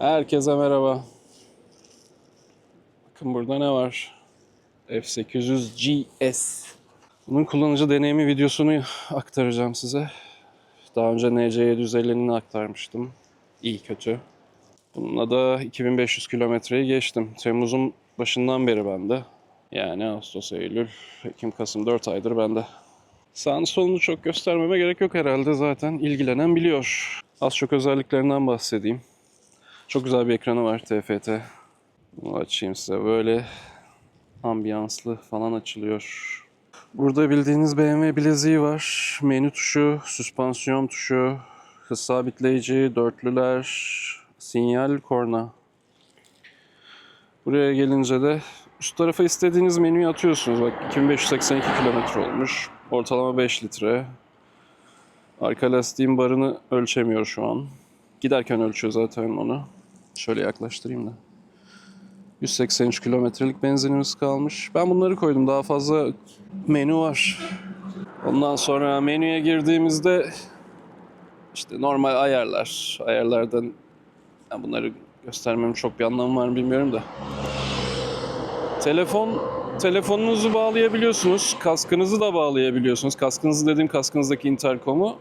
Herkese merhaba. Bakın burada ne var? F800 GS. Bunun kullanıcı deneyimi videosunu aktaracağım size. Daha önce NC750'ni aktarmıştım. İyi kötü. Bununla da 2500 kilometreyi geçtim. Temmuz'un başından beri bende. Yani Ağustos, Eylül, Ekim, Kasım 4 aydır bende. Sağını solunu çok göstermeme gerek yok herhalde zaten ilgilenen biliyor. Az çok özelliklerinden bahsedeyim. Çok güzel bir ekranı var TFT. Bunu açayım size. Böyle ambiyanslı falan açılıyor. Burada bildiğiniz BMW bileziği var. Menü tuşu, süspansiyon tuşu, hız sabitleyici, dörtlüler, sinyal, korna. Buraya gelince de üst tarafa istediğiniz menüyü atıyorsunuz. Bak 2582 kilometre olmuş. Ortalama 5 litre. Arka lastiğin barını ölçemiyor şu an. Giderken ölçüyor zaten onu. Şöyle yaklaştırayım da. 183 kilometrelik benzinimiz kalmış. Ben bunları koydum. Daha fazla menü var. Ondan sonra menüye girdiğimizde işte normal ayarlar. Ayarlardan yani bunları göstermemin çok bir anlamı var mı bilmiyorum da. Telefon telefonunuzu bağlayabiliyorsunuz. Kaskınızı da bağlayabiliyorsunuz. Kaskınızı dediğim kaskınızdaki interkomu.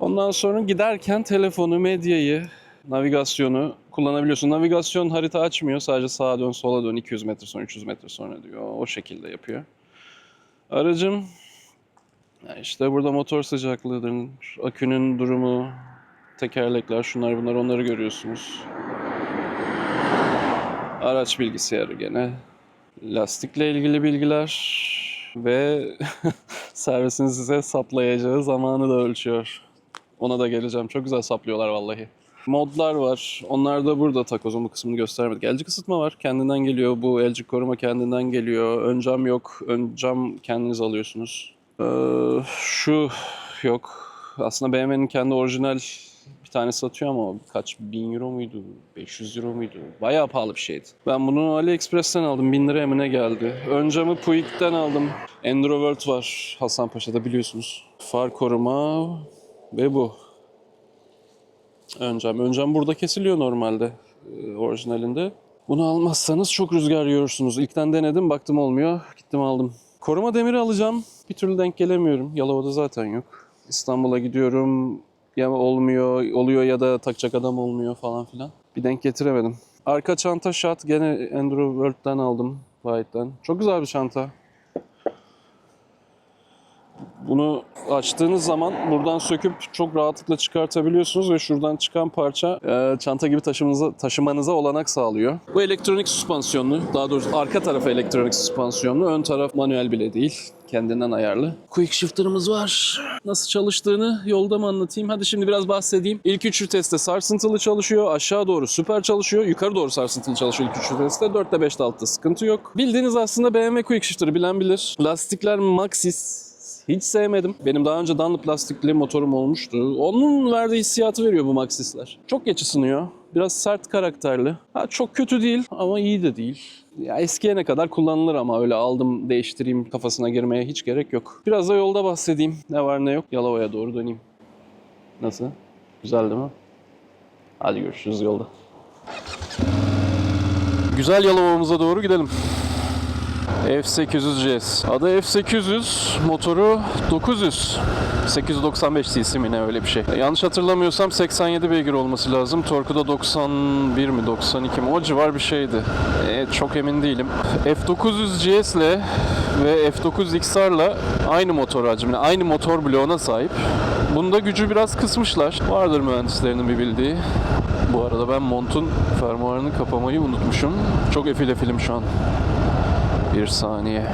Ondan sonra giderken telefonu, medyayı, navigasyonu kullanabiliyorsun. Navigasyon harita açmıyor. Sadece sağa dön, sola dön, 200 metre sonra, 300 metre sonra diyor. O şekilde yapıyor. Aracım yani işte burada motor sıcaklığıdır, akünün durumu, tekerlekler, şunlar bunlar onları görüyorsunuz. Araç bilgisayarı gene. Lastikle ilgili bilgiler ve servisin size saplayacağı zamanı da ölçüyor. Ona da geleceğim. Çok güzel saplıyorlar vallahi. Modlar var. Onlar da burada takozun bu kısmını göstermedik. Elcik ısıtma var. Kendinden geliyor. Bu elcik koruma kendinden geliyor. Ön cam yok. Ön cam kendiniz alıyorsunuz. Ee, şu yok. Aslında BMW'nin kendi orijinal bir tane satıyor ama kaç bin euro muydu? 500 euro muydu? Bayağı pahalı bir şeydi. Ben bunu AliExpress'ten aldım. 1000 liraya mı ne geldi? Ön camı Puig'den aldım. Enduro World var Hasanpaşa'da biliyorsunuz. Far koruma ve bu. Ön cam. Ön cam burada kesiliyor normalde e, orijinalinde. Bunu almazsanız çok rüzgar yiyorsunuz. İlkten denedim baktım olmuyor. Gittim aldım. Koruma demiri alacağım. Bir türlü denk gelemiyorum. Yalova'da zaten yok. İstanbul'a gidiyorum. Ya olmuyor, oluyor ya da takacak adam olmuyor falan filan. Bir denk getiremedim. Arka çanta şat gene Enduro World'den aldım. White'den. Çok güzel bir çanta. Bunu açtığınız zaman buradan söküp çok rahatlıkla çıkartabiliyorsunuz ve şuradan çıkan parça e, çanta gibi taşımanıza, taşımanıza olanak sağlıyor. Bu elektronik süspansiyonlu, daha doğrusu arka tarafı elektronik süspansiyonlu, ön taraf manuel bile değil, kendinden ayarlı. Quick shifter'ımız var. Nasıl çalıştığını yolda mı anlatayım? Hadi şimdi biraz bahsedeyim. İlk üç viteste sarsıntılı çalışıyor, aşağı doğru süper çalışıyor, yukarı doğru sarsıntılı çalışıyor ilk üç viteste. 4'te 5'te 6'da sıkıntı yok. Bildiğiniz aslında BMW Quick Shifter'ı bilen bilir. Lastikler Maxxis hiç sevmedim. Benim daha önce Dunlop lastikli motorum olmuştu. Onun verdiği hissiyatı veriyor bu Maxxis'ler. Çok geç ısınıyor. Biraz sert karakterli. Ha, çok kötü değil ama iyi de değil. Ya eskiyene kadar kullanılır ama öyle aldım değiştireyim kafasına girmeye hiç gerek yok. Biraz da yolda bahsedeyim. Ne var ne yok. Yalova'ya doğru döneyim. Nasıl? Güzel değil mi? Hadi görüşürüz yolda. Güzel Yalova'mıza doğru gidelim. F800 GS. Adı F800, motoru 900. 895 cc mi ne öyle bir şey. Yanlış hatırlamıyorsam 87 beygir olması lazım. Torku da 91 mi 92 mi o civar bir şeydi. E, çok emin değilim. F900 GS ile ve F9 XR'la aynı motor hacmine, aynı motor bloğuna sahip. Bunda gücü biraz kısmışlar. Vardır mühendislerinin bir bildiği. Bu arada ben montun fermuarını kapamayı unutmuşum. Çok efil efilim şu an. Bir saniye.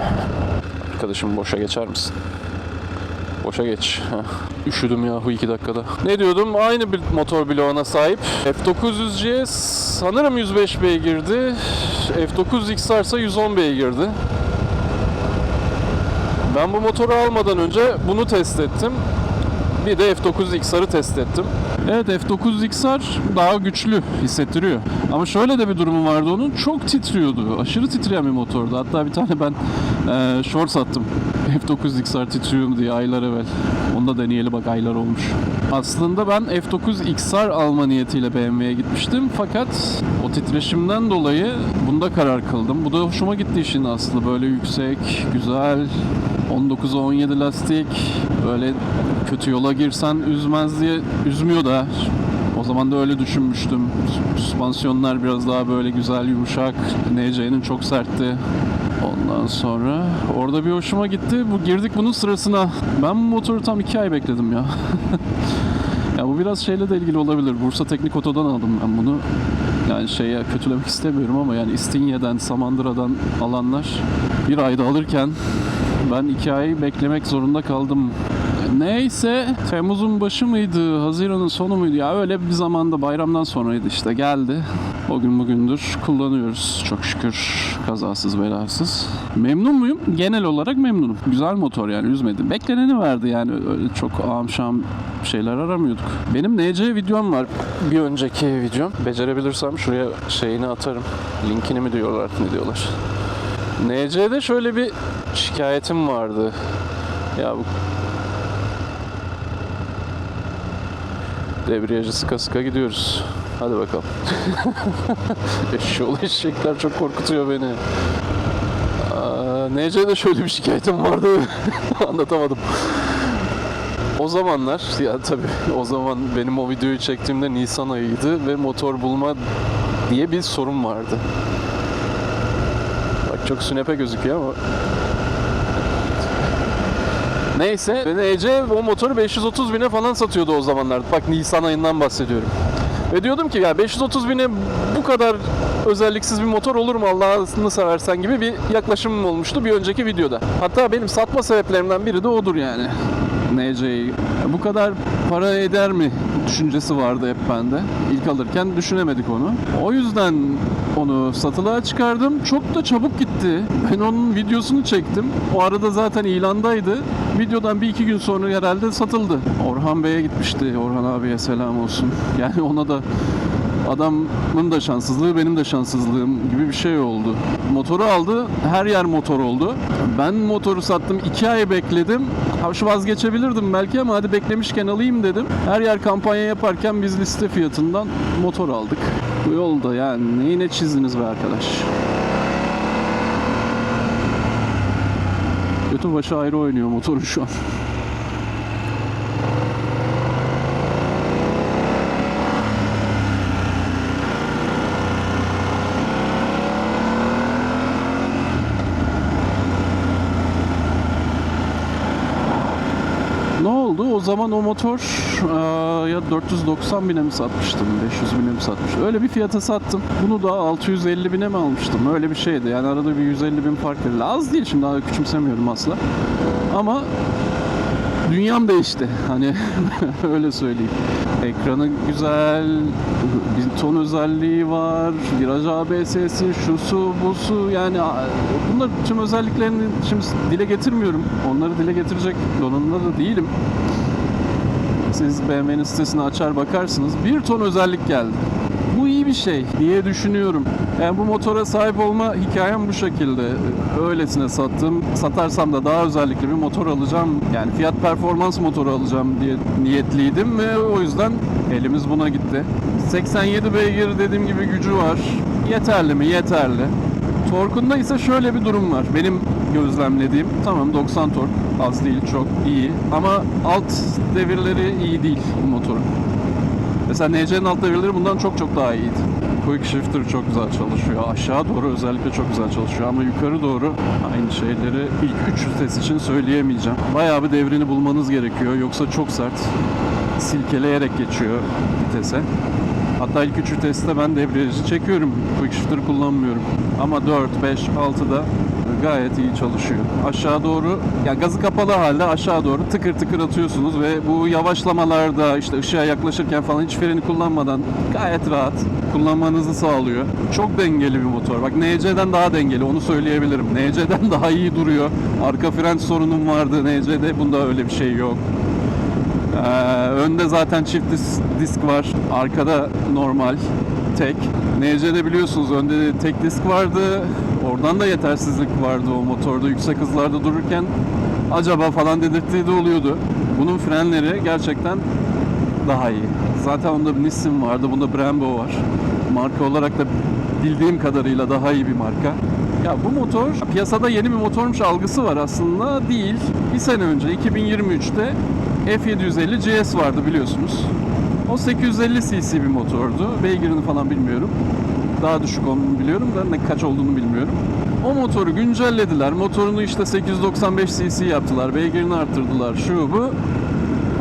Arkadaşım boşa geçer misin? Boşa geç. Heh. Üşüdüm yahu iki dakikada. Ne diyordum? Aynı bir motor bloğuna sahip. F900C sanırım 105 beygirdi. F9 XR ise 110 beygirdi. Ben bu motoru almadan önce bunu test ettim. Bir de F9 XR'ı test ettim. Evet F9 XR daha güçlü hissettiriyor. Ama şöyle de bir durumu vardı onun. Çok titriyordu. Aşırı titreyen bir motordu. Hatta bir tane ben e, short sattım. F9 XR titriyor mu diye aylar evvel. Onu da deneyeli bak aylar olmuş. Aslında ben F9 XR alma niyetiyle BMW'ye gitmiştim. Fakat o titreşimden dolayı bunda karar kıldım. Bu da hoşuma gitti işin aslında. Böyle yüksek, güzel, 19'a 17 lastik. Böyle kötü yola girsen üzmez diye üzmüyor da. O zaman da öyle düşünmüştüm. Süspansiyonlar biraz daha böyle güzel, yumuşak. NC'nin çok sertti. Ondan sonra orada bir hoşuma gitti. Bu girdik bunun sırasına. Ben bu motoru tam iki ay bekledim ya. ya bu biraz şeyle de ilgili olabilir. Bursa Teknik Oto'dan aldım ben bunu. Yani şeye kötülemek istemiyorum ama yani İstinye'den, Samandıra'dan alanlar bir ayda alırken ben iki ay beklemek zorunda kaldım. Neyse Temmuz'un başı mıydı, Haziran'ın sonu muydu ya öyle bir zamanda bayramdan sonraydı işte geldi. O gün bugündür kullanıyoruz çok şükür kazasız belasız. Memnun muyum? Genel olarak memnunum. Güzel motor yani üzmedi. Bekleneni verdi yani öyle çok ağam şeyler aramıyorduk. Benim NC videom var. Bir önceki videom. Becerebilirsem şuraya şeyini atarım. Linkini mi diyorlar ne diyorlar. NC'de şöyle bir şikayetim vardı. Ya bu Debriyajı sıka sıka gidiyoruz. Hadi bakalım. Eşşoğlu eşekler çok korkutuyor beni. NC'de şöyle bir şikayetim vardı. Anlatamadım. O zamanlar, ya tabii o zaman benim o videoyu çektiğimde Nisan ayıydı ve motor bulma diye bir sorun vardı. Çok sünepe gözüküyor ama Neyse NC o motoru 530 bine falan satıyordu o zamanlar. Bak Nisan ayından bahsediyorum. Ve diyordum ki ya 530 bine bu kadar özelliksiz bir motor olur mu Allah'ını seversen gibi bir yaklaşımım olmuştu bir önceki videoda. Hatta benim satma sebeplerimden biri de odur yani. NC'yi. Bu kadar para eder mi düşüncesi vardı hep bende. İlk alırken düşünemedik onu. O yüzden onu satılığa çıkardım. Çok da çabuk gitti. Ben onun videosunu çektim. O arada zaten ilandaydı. Videodan bir iki gün sonra herhalde satıldı. Orhan Bey'e gitmişti. Orhan abiye selam olsun. Yani ona da adamın da şanssızlığı benim de şanssızlığım gibi bir şey oldu. Motoru aldı, her yer motor oldu. Ben motoru sattım, iki ay bekledim. Ha, Şu vazgeçebilirdim belki ama hadi beklemişken alayım dedim. Her yer kampanya yaparken biz liste fiyatından motor aldık. Bu yolda yani neyine çizdiniz be arkadaş? Götün başı ayrı oynuyor motorun şu an. Ne oldu? O zaman o motor eee, ya 490 bine mi satmıştım, 500 bine mi satmıştım? Öyle bir fiyata sattım. Bunu da 650 bine mi almıştım? Öyle bir şeydi. Yani arada bir 150 bin fark verildi. Az değil şimdi daha küçümsemiyorum asla. Ama dünyam değişti. Hani öyle söyleyeyim. Ekranı güzel, bir ton özelliği var, viraj ABS'si, şusu, busu yani bunlar tüm özelliklerini şimdi dile getirmiyorum. Onları dile getirecek donanımda da değilim. Siz BMW'nin sitesini açar bakarsınız. Bir ton özellik geldi. Bu iyi bir şey diye düşünüyorum. Yani bu motora sahip olma hikayem bu şekilde. Öylesine sattım. Satarsam da daha özellikli bir motor alacağım. Yani fiyat performans motoru alacağım diye niyetliydim ve o yüzden elimiz buna gitti. 87 beygir dediğim gibi gücü var. Yeterli mi? Yeterli. Torkunda ise şöyle bir durum var. Benim gözlemlediğim tamam 90 tork az değil çok iyi ama alt devirleri iyi değil bu motorun. Mesela NC'nin alt devirleri bundan çok çok daha iyiydi. Quick shifter çok güzel çalışıyor. Aşağı doğru özellikle çok güzel çalışıyor ama yukarı doğru aynı şeyleri ilk 3 vites için söyleyemeyeceğim. Bayağı bir devrini bulmanız gerekiyor yoksa çok sert silkeleyerek geçiyor vitese. Hatta ilk 3 viteste ben debriyajı çekiyorum. Quick shifter kullanmıyorum. Ama 4, 5, 6'da gayet iyi çalışıyor. Aşağı doğru, ya gazı kapalı halde aşağı doğru tıkır tıkır atıyorsunuz ve bu yavaşlamalarda işte ışığa yaklaşırken falan hiç freni kullanmadan gayet rahat kullanmanızı sağlıyor. Çok dengeli bir motor. Bak NC'den daha dengeli onu söyleyebilirim. NC'den daha iyi duruyor. Arka fren sorunum vardı NC'de. Bunda öyle bir şey yok. Ee, önde zaten çift disk, var. Arkada normal tek. NC'de biliyorsunuz önde tek disk vardı. Oradan da yetersizlik vardı o motorda yüksek hızlarda dururken. Acaba falan dedirttiği de oluyordu. Bunun frenleri gerçekten daha iyi. Zaten onda Nissin vardı, bunda Brembo var. Marka olarak da bildiğim kadarıyla daha iyi bir marka. Ya bu motor piyasada yeni bir motormuş algısı var aslında değil. Bir sene önce 2023'te F750 GS vardı biliyorsunuz. O 850 cc bir motordu. Beygirini falan bilmiyorum. Daha düşük olduğunu biliyorum da ne kaç olduğunu bilmiyorum. O motoru güncellediler. Motorunu işte 895 cc yaptılar. Beygirini arttırdılar. Şu bu.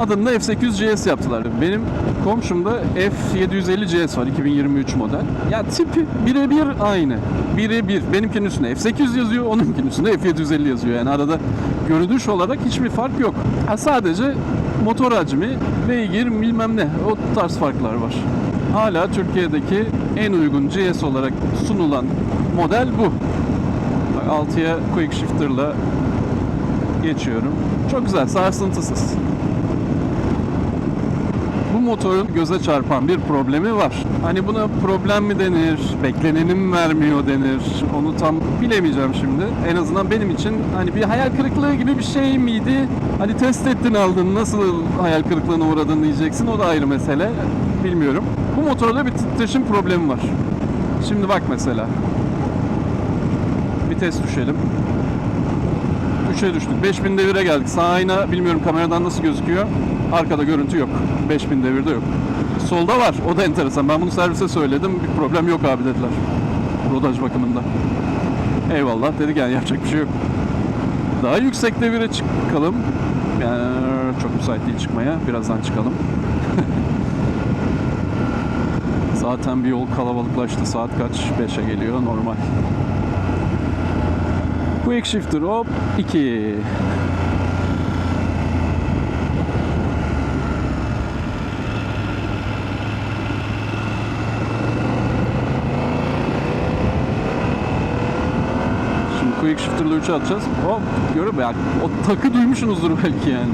Adını da F800 GS yaptılar. Benim komşumda F750 GS var 2023 model. Ya tipi birebir aynı. Birebir. Benimkinin üstünde F800 yazıyor, onunkinin üstünde F750 yazıyor. Yani arada görünüş olarak hiçbir fark yok. Ha, sadece motor hacmi, beygir bilmem ne o tarz farklar var. Hala Türkiye'deki en uygun GS olarak sunulan model bu. Bak 6'ya quick shifter'la geçiyorum. Çok güzel, sarsıntısız. Bu motorun göze çarpan bir problemi var. Hani buna problem mi denir, bekleneni mi vermiyor denir, onu tam bilemeyeceğim şimdi. En azından benim için hani bir hayal kırıklığı gibi bir şey miydi? Hani test ettin aldın, nasıl hayal kırıklığına uğradın diyeceksin, o da ayrı mesele. Bilmiyorum. Bu motorda bir titreşim problemi var. Şimdi bak mesela. Vites düşelim. 3'e düştük. 5000 devire geldik. Sağ ayna bilmiyorum kameradan nasıl gözüküyor. Arkada görüntü yok. 5000 devirde yok. Solda var. O da enteresan. Ben bunu servise söyledim. Bir problem yok abi dediler. Rodaj bakımında. Eyvallah dedik yani yapacak bir şey yok. Daha yüksek devire çıkalım. Yani çok müsait değil çıkmaya. Birazdan çıkalım. Zaten bir yol kalabalıklaştı. Saat kaç? 5'e geliyor. Normal. Quick shifter hop 2. Şimdi quick shifter'la 3'e atacağız. Hop görüyor musun? Yani o takı duymuşsunuzdur belki yani.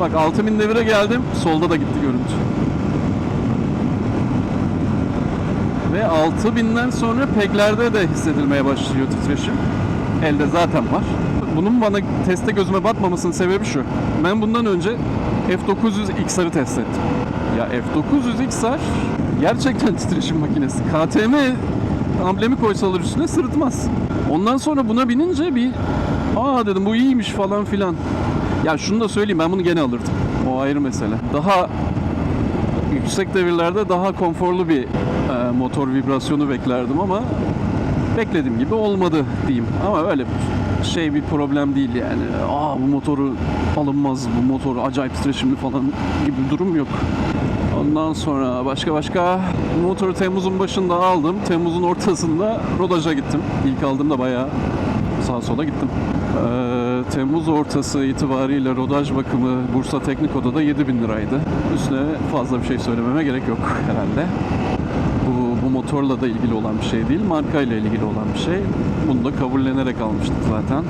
Bak 6000 devire geldim. Solda da gitti görüntü. Ve 6000'den sonra peglerde de hissedilmeye başlıyor titreşim. Elde zaten var. Bunun bana teste gözüme batmamasının sebebi şu. Ben bundan önce F900 XR'ı test ettim. Ya F900 XR gerçekten titreşim makinesi. KTM amblemi koysalar üstüne sırıtmaz. Ondan sonra buna binince bir aa dedim bu iyiymiş falan filan. Ya şunu da söyleyeyim ben bunu gene alırdım. O ayrı mesele. Daha yüksek devirlerde daha konforlu bir e, motor vibrasyonu beklerdim ama beklediğim gibi olmadı diyeyim. Ama öyle şey bir problem değil yani. Aa bu motoru alınmaz, bu motor acayip titreşimli falan gibi bir durum yok. Ondan sonra başka başka motoru Temmuz'un başında aldım. Temmuz'un ortasında rodaja gittim. İlk aldığımda bayağı sağa sola gittim. Ee, Temmuz ortası itibariyle rodaj bakımı Bursa Teknik Oda'da 7000 liraydı. Üstüne fazla bir şey söylememe gerek yok herhalde. Bu, bu motorla da ilgili olan bir şey değil, markayla ilgili olan bir şey. Bunu da kabullenerek almıştık zaten.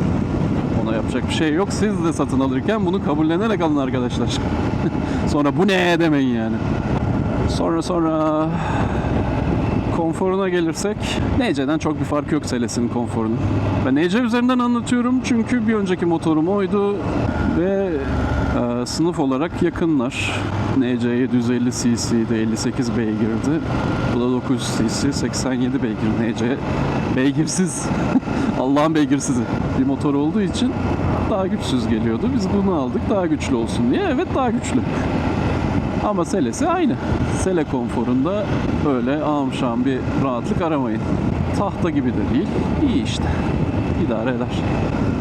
Ona yapacak bir şey yok. Siz de satın alırken bunu kabullenerek alın arkadaşlar. sonra bu ne demeyin yani. Sonra sonra konforuna gelirsek NC'den çok bir fark yok Seles'in konforunun. Ben NC üzerinden anlatıyorum çünkü bir önceki motorum oydu ve e, sınıf olarak yakınlar. NC 750 cc'de 58 beygirdi. Bu da 900 cc 87 beygir. NC beygirsiz. Allah'ın beygirsizi bir motor olduğu için daha güçsüz geliyordu. Biz bunu aldık daha güçlü olsun diye. Evet daha güçlü. Ama selesi aynı. Sele konforunda böyle amşam bir rahatlık aramayın. Tahta gibi de değil. İyi işte. İdare eder.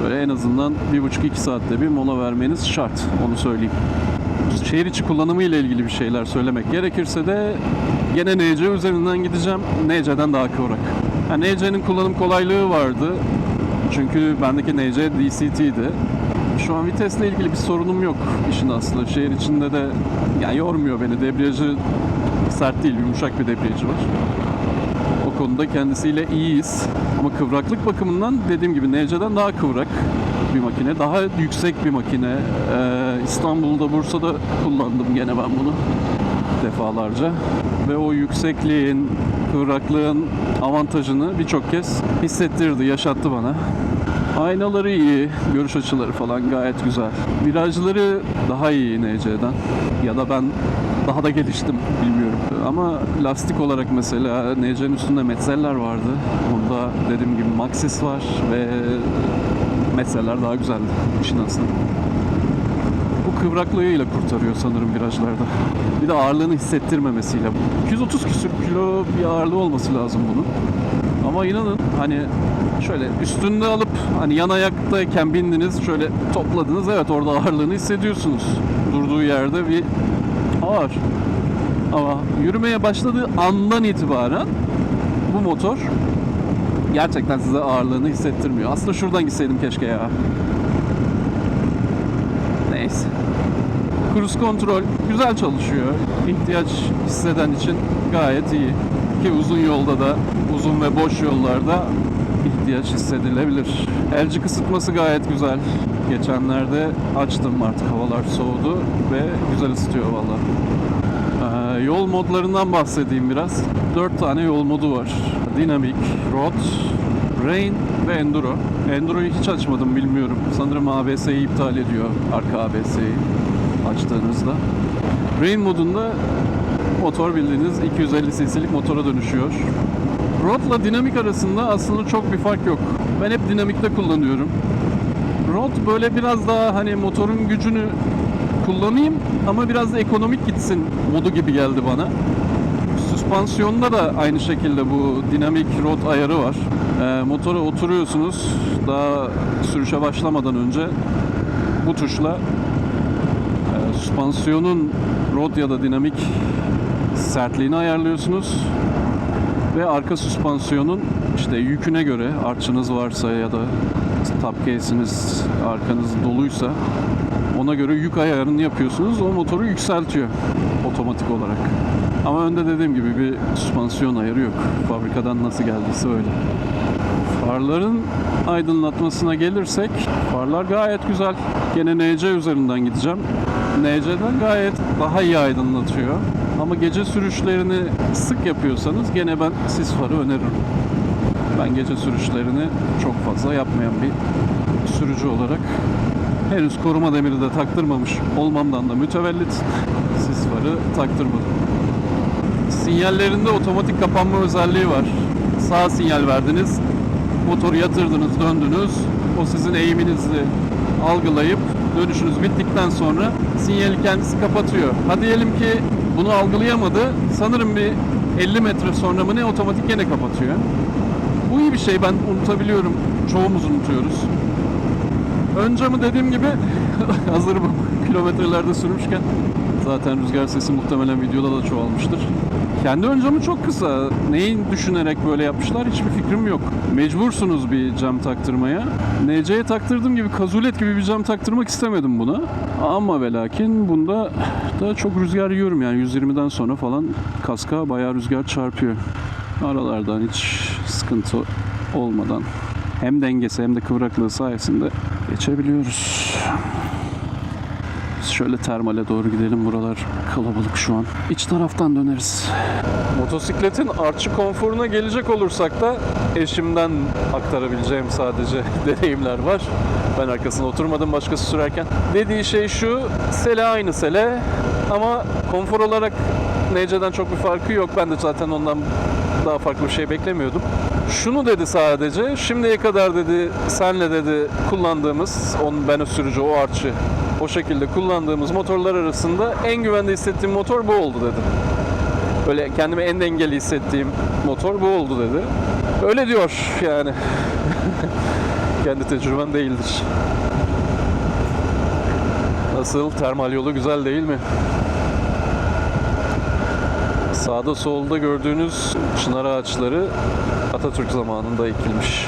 Böyle en azından bir buçuk iki saatte bir mola vermeniz şart. Onu söyleyeyim. Şehir içi kullanımı ile ilgili bir şeyler söylemek gerekirse de gene NC üzerinden gideceğim. NC'den daha kıvrak. Yani NC'nin kullanım kolaylığı vardı. Çünkü bendeki NC DCT'di. Şu an vitesle ilgili bir sorunum yok işin aslı. Şehir içinde de yani yormuyor beni. Debriyajı sert değil, yumuşak bir debriyajı var. Konuda kendisiyle iyiyiz. Ama kıvraklık bakımından dediğim gibi NC'den daha kıvrak bir makine. Daha yüksek bir makine. Ee, İstanbul'da, Bursa'da kullandım gene ben bunu defalarca. Ve o yüksekliğin, kıvraklığın avantajını birçok kez hissettirdi, yaşattı bana. Aynaları iyi, görüş açıları falan gayet güzel. Virajları daha iyi NC'den. Ya da ben daha da geliştim bilmiyorum. Ama lastik olarak mesela NC'nin üstünde Metzeler vardı. Onda dediğim gibi Maxxis var ve Metzeler daha güzeldi işin aslında. Bu kıvraklığıyla kurtarıyor sanırım virajlarda. Bir de ağırlığını hissettirmemesiyle. 230 küsür kilo bir ağırlığı olması lazım bunun. Ama inanın hani şöyle üstünde alıp hani yan ayaktayken bindiniz şöyle topladınız evet orada ağırlığını hissediyorsunuz. Durduğu yerde bir ağır. Ama yürümeye başladığı andan itibaren bu motor gerçekten size ağırlığını hissettirmiyor. Aslında şuradan gitseydim keşke ya. Neyse. Cruise kontrol güzel çalışıyor. İhtiyaç hisseden için gayet iyi. Ki uzun yolda da, uzun ve boş yollarda ihtiyaç hissedilebilir. Elci kısıtması gayet güzel. Geçenlerde açtım artık havalar soğudu ve güzel ısıtıyor valla. Yol modlarından bahsedeyim biraz. 4 tane yol modu var. Dynamic, Road, Rain ve Enduro. Enduro'yu hiç açmadım bilmiyorum. Sanırım ABS'yi iptal ediyor. Arka ABS'yi açtığınızda. Rain modunda motor bildiğiniz 250 cc'lik motora dönüşüyor. Road'la dinamik arasında aslında çok bir fark yok. Ben hep dinamikte kullanıyorum. Road böyle biraz daha hani motorun gücünü kullanayım ama biraz da ekonomik gitsin modu gibi geldi bana. Süspansiyonda da aynı şekilde bu dinamik rot ayarı var. Ee, motora oturuyorsunuz. Daha sürüşe başlamadan önce bu tuşla e, süspansiyonun rot ya da dinamik sertliğini ayarlıyorsunuz. Ve arka süspansiyonun işte yüküne göre artçınız varsa ya da top case'iniz arkanız doluysa ona göre yük ayarını yapıyorsunuz. O motoru yükseltiyor otomatik olarak. Ama önde dediğim gibi bir süspansiyon ayarı yok. Fabrikadan nasıl geldiyse öyle. Farların aydınlatmasına gelirsek farlar gayet güzel. Gene NC üzerinden gideceğim. NC'den gayet daha iyi aydınlatıyor. Ama gece sürüşlerini sık yapıyorsanız gene ben sis farı öneririm. Ben gece sürüşlerini çok fazla yapmayan bir sürücü olarak henüz koruma demiri de taktırmamış olmamdan da mütevellit sis farı taktırmadım. Sinyallerinde otomatik kapanma özelliği var. Sağ sinyal verdiniz, motoru yatırdınız, döndünüz. O sizin eğiminizi algılayıp dönüşünüz bittikten sonra sinyali kendisi kapatıyor. Ha diyelim ki bunu algılayamadı. Sanırım bir 50 metre sonra mı ne otomatik gene kapatıyor. Bu iyi bir şey. Ben unutabiliyorum. Çoğumuz unutuyoruz. Ön camı dediğim gibi hazır bu kilometrelerde sürmüşken zaten rüzgar sesi muhtemelen videoda da çoğalmıştır. Kendi ön camı çok kısa. Neyi düşünerek böyle yapmışlar hiçbir fikrim yok. Mecbursunuz bir cam taktırmaya. NC'ye taktırdığım gibi kazulet gibi bir cam taktırmak istemedim buna. Ama ve lakin bunda da çok rüzgar yiyorum yani 120'den sonra falan kaska bayağı rüzgar çarpıyor. Aralardan hiç sıkıntı olmadan hem dengesi hem de kıvraklığı sayesinde geçebiliyoruz. Biz şöyle termale doğru gidelim. Buralar kalabalık şu an. İç taraftan döneriz. Motosikletin artçı konforuna gelecek olursak da eşimden aktarabileceğim sadece deneyimler var. Ben arkasına oturmadım başkası sürerken. Dediği şey şu, sele aynı sele ama konfor olarak NC'den çok bir farkı yok. Ben de zaten ondan daha farklı bir şey beklemiyordum. Şunu dedi sadece, şimdiye kadar dedi senle dedi kullandığımız, on ben o sürücü, o artçı o şekilde kullandığımız motorlar arasında en güvende hissettiğim motor bu oldu dedi. Böyle kendimi en dengeli hissettiğim motor bu oldu dedi. Öyle diyor yani. Kendi tecrüben değildir. Nasıl? Termal yolu güzel değil mi? Sağda solda gördüğünüz çınar ağaçları Atatürk zamanında ekilmiş.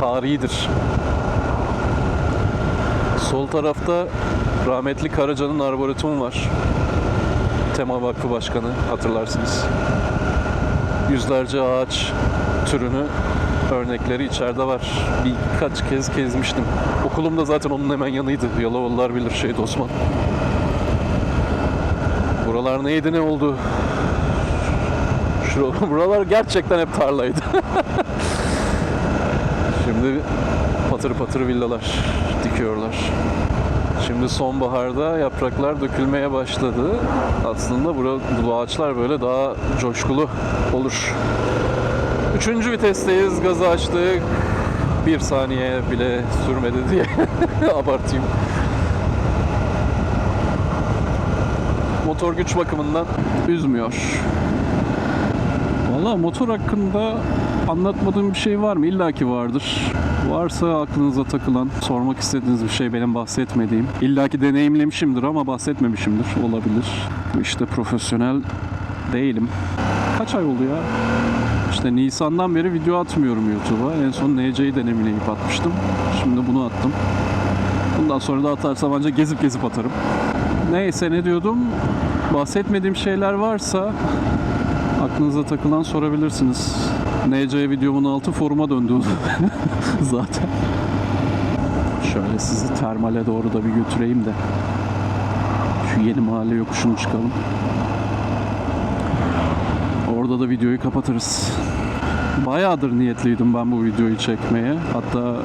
Tarihidir. Sol tarafta rahmetli Karaca'nın arboretumu var. Tema Vakfı Başkanı hatırlarsınız. Yüzlerce ağaç türünü örnekleri içeride var. Birkaç kez gezmiştim. Okulum da zaten onun hemen yanıydı. Yalovalılar bilir Şehit Osman. Buralar neydi ne oldu? Şur- buralar gerçekten hep tarlaydı. Şimdi patır patır villalar dikiyorlar. Şimdi sonbaharda yapraklar dökülmeye başladı. Aslında bura, bu ağaçlar böyle daha coşkulu olur. Üçüncü vitesteyiz. Gazı açtık. Bir saniye bile sürmedi diye abartayım. Motor güç bakımından üzmüyor. Valla motor hakkında anlatmadığım bir şey var mı? İlla ki vardır. Varsa aklınıza takılan, sormak istediğiniz bir şey benim bahsetmediğim. İlla ki deneyimlemişimdir ama bahsetmemişimdir. Olabilir. İşte profesyonel değilim. Kaç ay oldu ya? İşte Nisan'dan beri video atmıyorum YouTube'a. En son NC'yi denemeleyip atmıştım. Şimdi bunu attım. Bundan sonra da atarsam ancak gezip gezip atarım. Neyse ne diyordum? Bahsetmediğim şeyler varsa aklınıza takılan sorabilirsiniz. NC videomun altı foruma döndü zaten. Şöyle sizi termale doğru da bir götüreyim de şu yeni mahalle yokuşunu çıkalım. Orada da videoyu kapatırız. Bayağıdır niyetliydim ben bu videoyu çekmeye. Hatta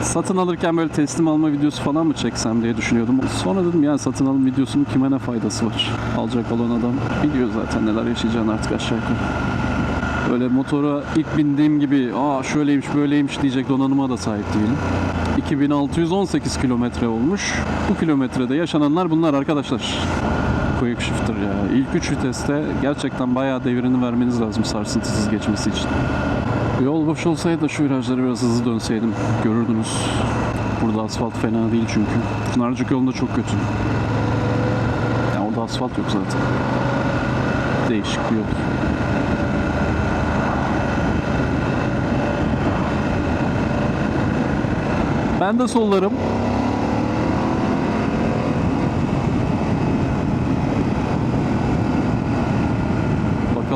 e, satın alırken böyle teslim alma videosu falan mı çeksem diye düşünüyordum. Sonra dedim yani satın alım videosunun kime ne faydası var? Alacak olan adam biliyor zaten neler yaşayacağını artık aşağı yukarı. Böyle motora ilk bindiğim gibi aa şöyleymiş böyleymiş diyecek donanıma da sahip değilim. 2618 kilometre olmuş. Bu kilometrede yaşananlar bunlar arkadaşlar. Quick shifter ya. İlk 3 viteste gerçekten bayağı devrini vermeniz lazım sarsıntısız geçmesi için. Yol boş olsaydı da şu virajları biraz hızlı dönseydim görürdünüz. Burada asfalt fena değil çünkü. Pınarcık yolunda çok kötü. Yani orada asfalt yok zaten. Değişik bir yol. Ben de sollarım.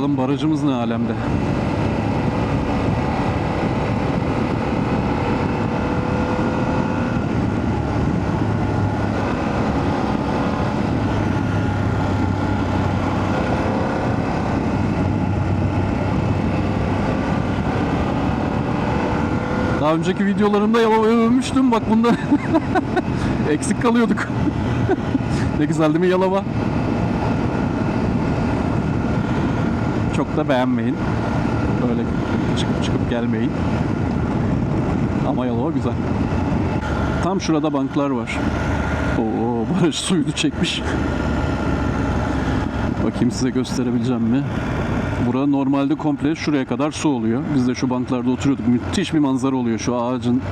Bakalım barajımız ne alemde. Daha önceki videolarımda övmüştüm. Bak bunda eksik kalıyorduk. ne güzel değil mi Yalova? Çok da beğenmeyin. Böyle çıkıp çıkıp gelmeyin. Ama Yalova güzel. Tam şurada banklar var. Oo baraj suyunu çekmiş. Bakayım size gösterebileceğim mi? Bura normalde komple şuraya kadar su oluyor. Biz de şu banklarda oturuyorduk. Müthiş bir manzara oluyor. Şu ağacın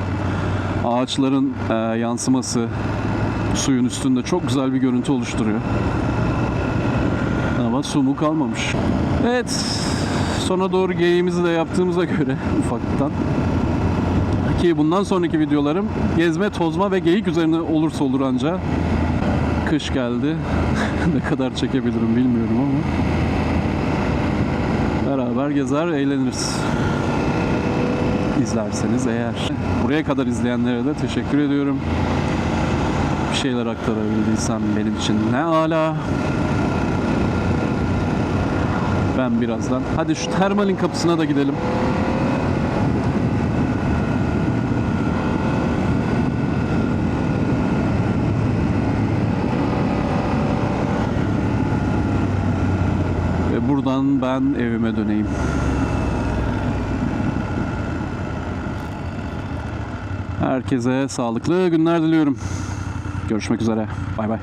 ağaçların e, yansıması suyun üstünde çok güzel bir görüntü oluşturuyor. Ama su mu kalmamış. Evet. Sona doğru geyiğimizi de yaptığımıza göre ufaktan ki bundan sonraki videolarım gezme, tozma ve geyik üzerine olursa olur anca. Kış geldi. ne kadar çekebilirim bilmiyorum ama beraber gezer, eğleniriz. İzlerseniz eğer. Buraya kadar izleyenlere de teşekkür ediyorum. Bir şeyler aktarabildiysem benim için ne ala. Ben birazdan. Hadi şu termalin kapısına da gidelim. Ve buradan ben evime döneyim. Herkese sağlıklı günler diliyorum. Görüşmek üzere. Bay bay.